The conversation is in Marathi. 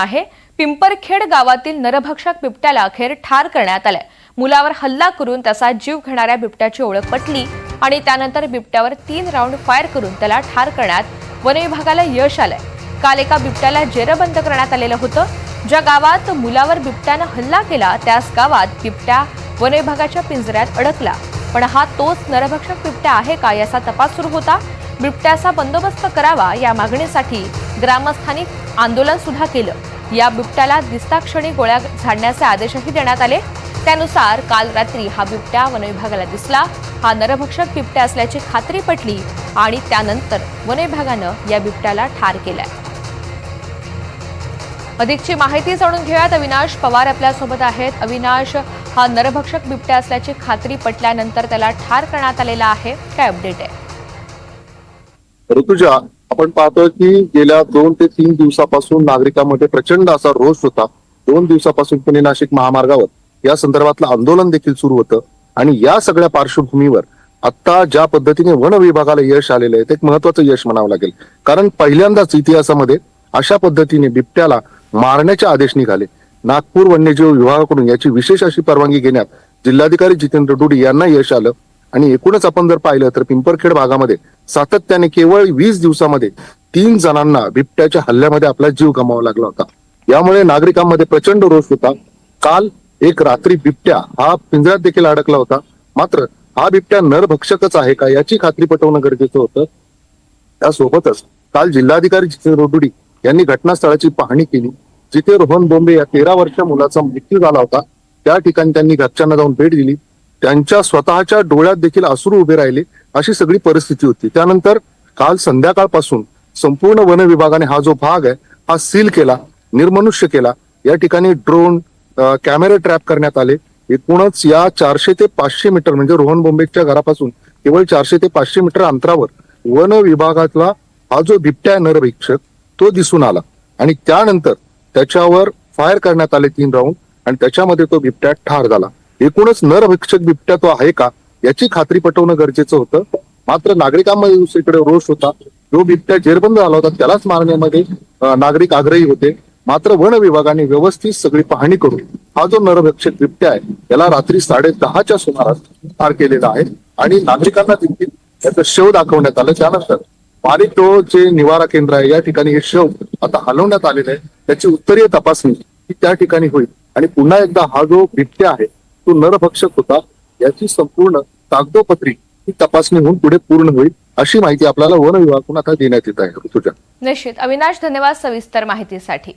आहे. पिंपरखेड गावातील नरभक्षक बिबट्याला अखेर ठार करण्यात आलंय. मुलावर हल्ला करून त्याचा जीव घेणाऱ्या बिबट्याची ओळख पटली आणि त्यानंतर बिबट्यावर तीन राऊंड फायर करून त्याला ठार करण्यात वन विभागाला यश आलंय. काल एका बिबट्याला जेरबंद करण्यात आलेलं होतं. ज्या गावात मुलावर बिबट्यानं हल्ला केला त्याच गावात बिबट्या वन विभागाच्या पिंजऱ्यात अडकला. पण हा तोच नरभक्षक बिबट्या आहे का याचा तपास सुरू होता? बिबट्याचा बंदोबस्त करावा या मागणीसाठी ग्रामस्थांनी आंदोलन सुद्धा केलं. या बिबट्याला दिसताक्षणी गोळ्या झाडण्याचे आदेशही देण्यात आले. त्यानुसार काल रात्री हा बिबट्या वनविभागाला दिसला. हा नरभक्षक बिबट्या असल्याची खात्री पटली आणि त्यानंतर वनविभागानं या बिबट्याला ठार केलाय. अधिकची माहिती जाणून घेऊयात. अविनाश पवार आपल्यासोबत आहेत. अविनाश हा नरभक्षक बिबट्या असल्याची खात्री पटल्यानंतर त्याला ठार करण्यात आलेला आहे. काय अपडेट आहे? ऋतुजा आपण पाहतोय की गेल्या दोन ते तीन दिवसापासून नागरिकांमध्ये प्रचंड असा रोष होता. दोन दिवसापासून पुणे नाशिक महामार्गावर या संदर्भातलं आंदोलन देखील सुरू होतं. आणि या सगळ्या पार्श्वभूमीवर आता ज्या पद्धतीने वन विभागाला यश आलेलं आहे ते एक महत्वाचं यश म्हणावं लागेल. कारण पहिल्यांदाच इतिहासामध्ये अशा पद्धतीने बिबट्याला मारण्याचे आदेश निघाले. नागपूर वन्यजीव विभागाकडून याची विशेष अशी परवानगी घेण्यात जिल्हाधिकारी जितेंद्र डुडी यांना यश आलं. आणि एकूणच आपण जर पाहिलं तर पिंपरखेड भागामध्ये सातत्याने केवळ वीस दिवसामध्ये तीन जणांना बिबट्याच्या हल्ल्यामध्ये आपला जीव गमावा लागला होता. यामुळे नागरिकांमध्ये प्रचंड रोष होता. काल एक रात्री बिबट्या हा पिंजऱ्यात देखील अडकला होता. मात्र हा बिबट्या नरभक्षकच आहे का याची खात्री पटवणं गरजेचं होतं. त्यासोबतच काल जिल्हाधिकारी जितेंद्र रोडुडी यांनी घटनास्थळाची पाहणी केली. जिथे रोहन बोंबे या तेरा वर्ष मुलाचा मृत्यू झाला होता त्या ठिकाणी त्यांनी घरच्यांना जाऊन भेट दिली. त्यांच्या स्वतःच्या डोळ्यात देखील अश्रू उभे राहिले अशी सगळी परिस्थिती होती. त्यानंतर काल संध्याकाळपासून संपूर्ण वन विभागाने हा जो भाग आहे हा सील केला निर्मनुष्य केला. या ठिकाणी ड्रोन कॅमेरे ट्रॅप करण्यात आले. एकूणच या चारशे ते पाचशे मीटर म्हणजे रोहन बोंबेच्या घरापासून केवळ चारशे ते पाचशे मीटर अंतरावर वन विभागातला हा जो बिबट्या नरभीक्षक तो दिसून आला. आणि त्यानंतर त्याच्यावर फायर करण्यात आले तीन राऊंड आणि त्याच्यामध्ये तो बिबट्या ठार झाला. एकूणच नरभक्षक बिबट्या तो आहे का याची खात्री पटवणं गरजेचं होतं. मात्र नागरिकांमध्ये दुसरीकडे रोष होता. जो बिबट्या जेरबंद झाला होता त्यालाच मारण्यामध्ये नागरिक आग्रही होते. मात्र वन विभागाने व्यवस्थित सगळी पाहणी करून हा जो नरभक्षक बिबट्या आहे याला रात्री साडे दहाच्या सुमारास ठार केलेला आहे आणि नागरिकांना देखील त्याचं शव दाखवण्यात आलं. त्यानंतर पारितो जे निवारा केंद्र आहे. या ठिकाणी हे शव आता हलवण्यात आलेलं आहे. त्याची उत्तरीय तपासणी ही त्या ठिकाणी होईल. आणि पुन्हा एकदा हा जो बिबट्या आहे तो नरभक्षक होता याची संपूर्ण कागदोपत्री ही तपासणी होऊन पुढे पूर्ण होईल अशी माहिती आपल्याला वन विभागाकडून आता देण्यात येत आहे. ऋतुजा निश्चित. अविनाश धन्यवाद सविस्तर माहितीसाठी.